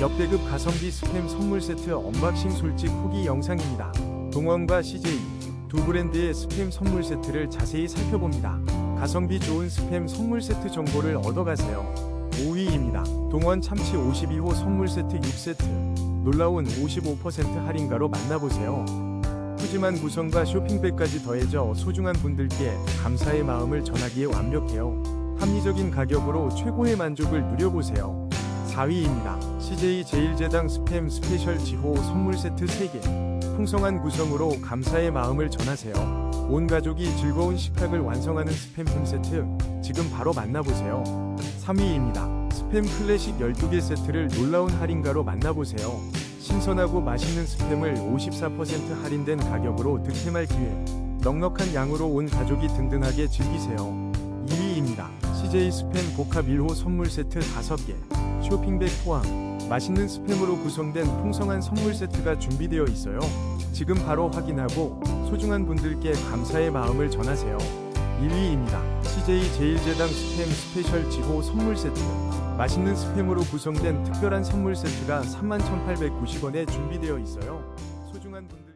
역대급 가성비 스팸 선물 세트 언박싱 솔직 후기 영상입니다. 동원과 CJ 두 브랜드의 스팸 선물 세트를 자세히 살펴봅니다. 가성비 좋은 스팸 선물 세트 정보를 얻어가세요. 5위입니다. 동원 참치 52호 선물 세트 6세트. 놀라운 55% 할인가로 만나보세요. 푸짐한 구성과 쇼핑백까지 더해져 소중한 분들께 감사의 마음을 전하기에 완벽해요. 합리적인 가격으로 최고의 만족을 누려보세요. 4위입니다. CJ 제일제당 스팸 스페셜 지호 선물 세트 3개. 풍성한 구성으로 감사의 마음을 전하세요. 온 가족이 즐거운 식탁을 완성하는 스팸 품 세트. 지금 바로 만나보세요. 3위입니다. 스팸 클래식 12개 세트를 놀라운 할인가로 만나보세요. 신선하고 맛있는 스팸을 54% 할인된 가격으로 득템할 기회. 넉넉한 양으로 온 가족이 든든하게 즐기세요. 2위입니다. CJ 스팸 복합 1호 선물 세트 5개. 쇼핑백 포함. 맛있는 스팸으로 구성된 풍성한 선물 세트가 준비되어 있어요. 지금 바로 확인하고 소중한 분들께 감사의 마음을 전하세요. 1위입니다. CJ 제일제당 스팸 스페셜 지호 선물 세트. 맛있는 스팸으로 구성된 특별한 선물 세트가 31,890원에 준비되어 있어요. 소중한 분들